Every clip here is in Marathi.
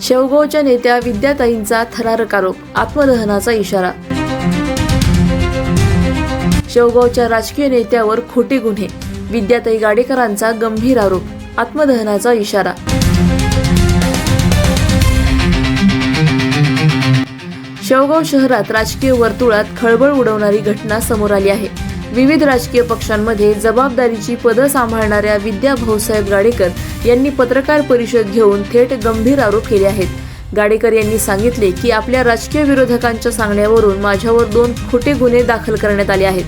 शेवगावच्या नेत्या विद्याताईंचा थरारक आरोप आत्मदहनाचा इशारा. शेवगावच्या राजकीय नेत्यावर खोटे गुन्हे विद्याताई गाडेकरांचा गंभीर आरोप आत्मदहनाचा इशारा. शेवगाव शहरात राजकीय वर्तुळात खळबळ उडवणारी घटना समोर आली आहे. विविध राजकीय पक्षांमध्ये जबाबदारीची पदं सांभाळणाऱ्या विद्या भाऊसाहेब गाडेकर यांनी पत्रकार परिषद घेऊन थेट गंभीर आरोप केले आहेत. गाडेकर यांनी सांगितले की आपल्या राजकीय विरोधकांच्या सांगण्यावरून माझ्यावर दोन खोटे गुन्हे दाखल करण्यात आले आहेत.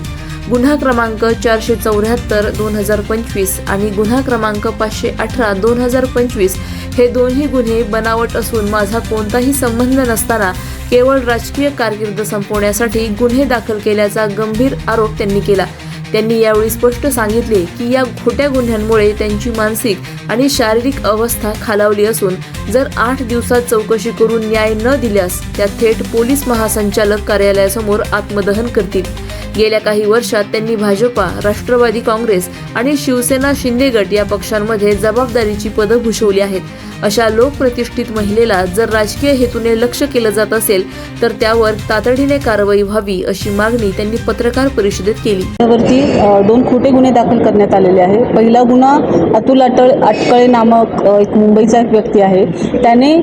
गुन्हा क्रमांक चारशे चौऱ्याहत्तर दोन हजार पंचवीस आणि गुन्हा क्रमांक पाचशे अठरा दोन हजार पंचवीस हे दोन्ही गुन्हे बनावट असून माझा कोणताही संबंध नसताना केवळ राजकीय कारकीर्द संपवण्यासाठी गुन्हे दाखल केल्याचा गंभीर आरोप त्यांनी केला. त्यांनी यावेळी स्पष्ट सांगितले की या खोट्या गुन्ह्यांमुळे त्यांची मानसिक आणि शारीरिक अवस्था खालावली असून जर आठ दिवसात चौकशी करून न्याय न दिल्यास त्या थेट पोलीस महासंचालक कार्यालयासमोर आत्मदहन करतील. गेल्या काही वर्षात त्यांनी भाजपा राष्ट्रवादी काँग्रेस आणि शिवसेना शिंदे गट या पक्षांमध्ये जबाबदारीची पदं भूषवली आहेत. अशा लोकप्रतिष्ठित महिलेला जर राजकीय हेतूने लक्ष केलं जात असेल तर त्यावर तातडीने कारवाई व्हावी अशी मागणी त्यांनी पत्रकार परिषदेत केली. दोन खोटे गुन्हे दाखल करण्यात आलेले आहे पहिला गुन्हा अतुल अटळ अटकळे नामक एक मुंबईचा एक व्यक्ती आहे. त्याने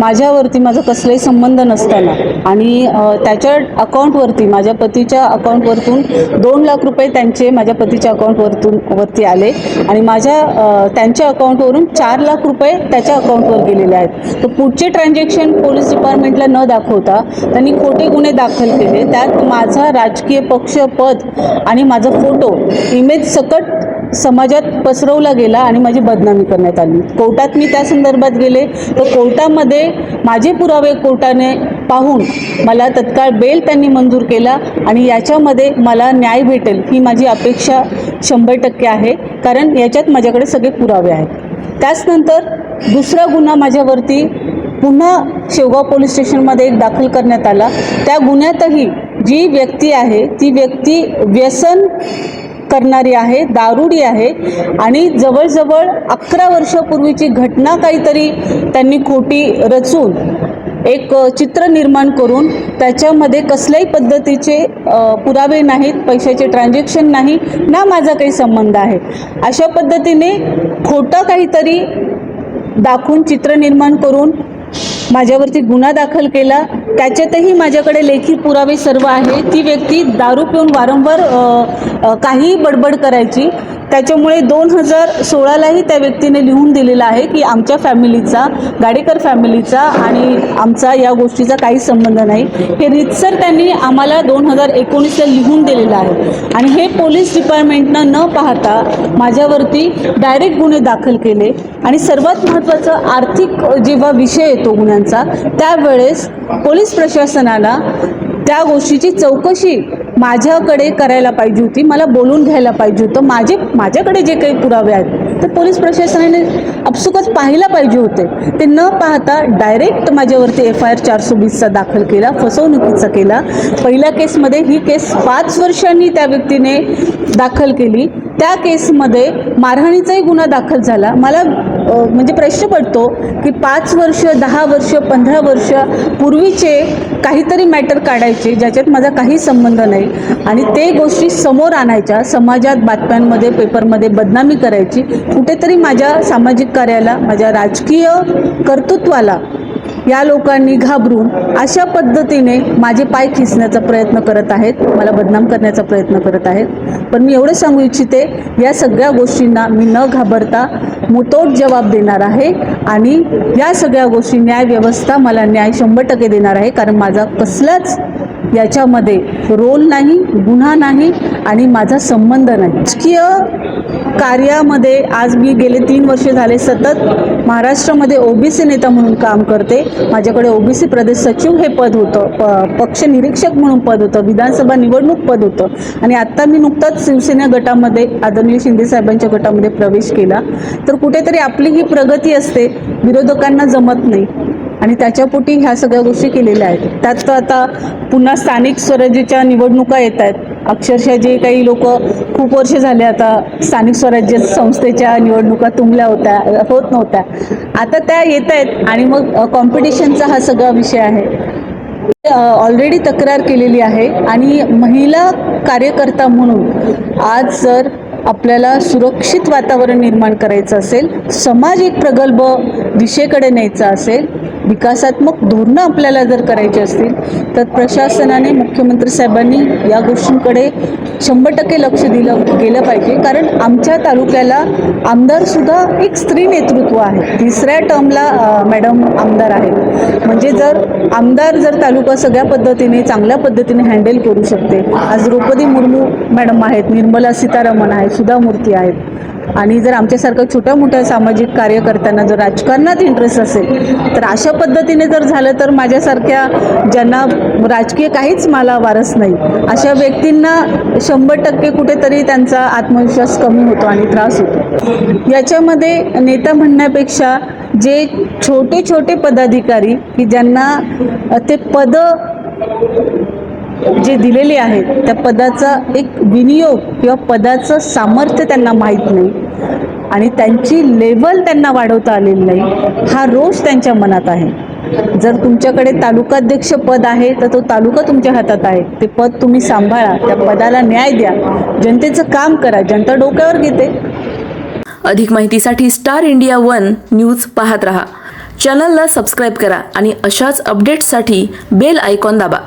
माझ्यावरती माझा कसलाही संबंध नसताना आणि त्याच्या अकाउंटवरती माझ्या पतीच्या अकाउंटवरतून दोन लाख रुपये त्यांचे माझ्या पतीच्या अकाउंटवरतून वरती आले आणि माझ्या त्यांच्या अकाउंटवरून चार लाख रुपये त्याच्या अकाउंटवर गेलेले आहेत. तर पुढचे ट्रान्झॅक्शन पोलीस डिपार्टमेंटला न दाखवता त्यांनी खोटे गुन्हे दाखल केले. त्यात माझा राजकीय पक्ष पद आणि माझा फोटो इमेज सकट समाजात पसरवला गेला आणि माझी बदनामी करण्यात आली. कोर्टात मी त्या संदर्भात गेले. तर कोर्टामध्ये माझे पुरावे कोर्टाने पाहून मला तत्काळ बेल त्यांनी मंजूर केला आणि याच्यामध्ये मला न्याय भेटेल ही माझी अपेक्षा शंभर टक्के आहे. कारण याच्यात माझ्याकडे सगळे पुरावे आहेत. त्याचनंतर दुसरा गुन्हा माझ्यावरती पुन्हा शेवगाव पोलीस स्टेशनमध्ये एक दाखल करण्यात आला. त्या गुन्ह्यातही जी व्यक्ती आहे ती व्यक्ती व्यसन करणारी आहे दारुडी आहे. आणि जवळजवळ अकरा वर्षापूर्वीची घटना काहीतरी त्यांनी खोटी रचून एक चित्र निर्माण करून त्याच्यामध्ये कसल्याही पद्धतीचे पुरावे नाहीत पैशाचे ट्रान्झॅक्शन नाही ना माझा काही संबंध आहे. अशा पद्धतीने खोटं काहीतरी दाखवून चित्र निर्माण करून माझ्यावरती गुन्हा दाखल केला. त्याच्यातही माझ्याकडे लेखी पुरावे सर्व आहे ती व्यक्ती दारू पिऊन वारंवार काही काहीही बडबड करायची. त्याच्यामुळे दोन हजार सोळालाही त्या व्यक्तीने लिहून दिलेलं आहे की आमच्या फॅमिलीचा गाडेकर फॅमिलीचा आणि आमचा या गोष्टीचा काही संबंध नाही. हे रितसर त्यांनी आम्हाला दोन हजार एकोणीसला लिहून दिलेलं आहे. आणि हे पोलीस डिपार्टमेंटनं न पाहता माझ्यावरती डायरेक्ट गुन्हे दाखल केले. आणि सर्वात महत्त्वाचं आर्थिक जेव्हा विषय येतो गुन्ह्यांचा त्यावेळेस पोलीस प्रशासनाला त्या गोष्टीची चौकशी माझ्याकडे करायला पाहिजे होती मला बोलून घ्यायला पाहिजे होतं. माझे माझ्याकडे जे काही पुरावे आहेत ते पोलीस प्रशासनाने अपसुकच पाहायला पाहिजे होते. ते न पाहता डायरेक्ट माझ्यावरती एफ आय आर चारशे वीसचा दाखल केला फसवणुकीचा केला. पहिल्या केसमध्ये ही केस पाच वर्षांनी त्या व्यक्तीने दाखल केली. त्या केसमध्ये मारहाणीचाही गुन्हा दाखल झाला. मला म्हणजे प्रश्न पडतो की पाच वर्ष दहा वर्ष पंधरा वर्ष पूर्वीचे काहीतरी मॅटर काढायचे ज्याच्यात माझा काही संबंध नाही. आणि ते गोष्टी समोर आणायच्या समाजात बातम्यांमध्ये पेपरमध्ये बदनामी करायची कुठेतरी माझ्या सामाजिक कार्याला माझ्या राजकीय कर्तृत्वाला या लोकांनी घाबरून अशा पद्धतीने माझे पाय खिसण्याचा प्रयत्न करत आहेत. मला बदनाम करण्याचा प्रयत्न करत आहेत. पण मी एवढं सांगू इच्छिते या सगळ्या गोष्टींना मी न घाबरता मुतोड जबाब देणार आहे आणि या सगळ्या गोष्टी न्यायव्यवस्था मला न्याय शंभर टक्के देणार आहे. कारण माझा कसलाच याच्यामध्ये रोल नाही गुन्हा नाही आणि माझा संबंध नाही. राजकीय कार्यामध्ये आज मी गेले तीन वर्ष झाले सतत महाराष्ट्रामध्ये ओबीसी नेता म्हणून काम करते. माझ्याकडे ओबीसी प्रदेश सचिव हे पद होतं. प पक्ष निरीक्षक म्हणून पद होतं. विधानसभा निवडणूक पद होतं. आणि आत्ता मी नुकताच शिवसेना गटामध्ये आदरणीय शिंदे साहेबांच्या गटामध्ये प्रवेश केला. तर कुठेतरी आपली ही प्रगती असते. विरोधकांना जमत नाही. आणि त्याच्यापोटी ह्या सगळ्या गोष्टी केलेल्या आहेत. त्यात तर आता पुन्हा स्थानिक स्वराज्याच्या निवडणुका येत आहेत. अक्षरशः जे काही लोक खूप वर्ष झाले आता स्थानिक स्वराज्य संस्थेच्या निवडणुका तुंबल्या होत्या होत नव्हत्या. आता त्या येत आहेत आणि मग कॉम्पिटिशनचा हा सगळा विषय आहे. ऑलरेडी तक्रार केलेली आहे आणि महिला कार्यकर्ता म्हणून आज जर आपल्याला सुरक्षित वातावरण निर्माण करायचं असेल समाज एक प्रगल्भ दिशेकडे न्यायचा असेल विकासात्मक धोरणं आपल्याला जर करायची असतील तर प्रशासनाने मुख्यमंत्री साहेबांनी या गोष्टींकडे शंभर टक्के लक्ष दिलं गेलं पाहिजे. कारण आमच्या तालुक्याला आमदारसुद्धा एक स्त्री नेतृत्व आहे. तिसऱ्या टर्मला मॅडम आमदार आहेत. म्हणजे जर आमदार जर तालुका सगळ्या पद्धतीने चांगल्या पद्धतीने हँडल करू शकते. आज द्रौपदी मुर्मू मॅडम आहेत निर्मला सीतारामन आहेत सुधा मूर्ती आहेत. आणि जर आमच्यासारखं छोट्या मोठ्या सामाजिक कार्यकर्त्यांना जर राजकारणात इंटरेस्ट असेल तर अशा पद्धतीने जर झालं तर माझ्यासारख्या ज्यांना राजकीय काहीच मला वारस नाही अशा व्यक्तींना शंभर टक्के कुठेतरी त्यांचा आत्मविश्वास कमी होतो आणि त्रास होतो. याच्यामध्ये नेता म्हणण्यापेक्षा जे छोटे छोटे पदाधिकारी की ज्यांना ते पद जे दिलेले आहेत त्या पदाचा एक विनियोग किंवा पदाचं सामर्थ्य त्यांना माहीत नाही आणि त्यांची लेवल त्यांना वाढवता आलेली नाही हा रोष त्यांच्या मनात आहे. जर तुमच्याकडे तालुकाध्यक्ष पद आहे तर तो तालुका तुमच्या हातात आहे. ते पद तुम्ही सांभाळा त्या पदाला न्याय द्या. जनतेचं काम करा जनता डोक्यावर घेते. अधिक माहितीसाठी स्टार इंडिया वन न्यूज पाहत रहा. चॅनलला सबस्क्राईब करा आणि अशाच अपडेट्ससाठी बेल आयकॉन दाबा.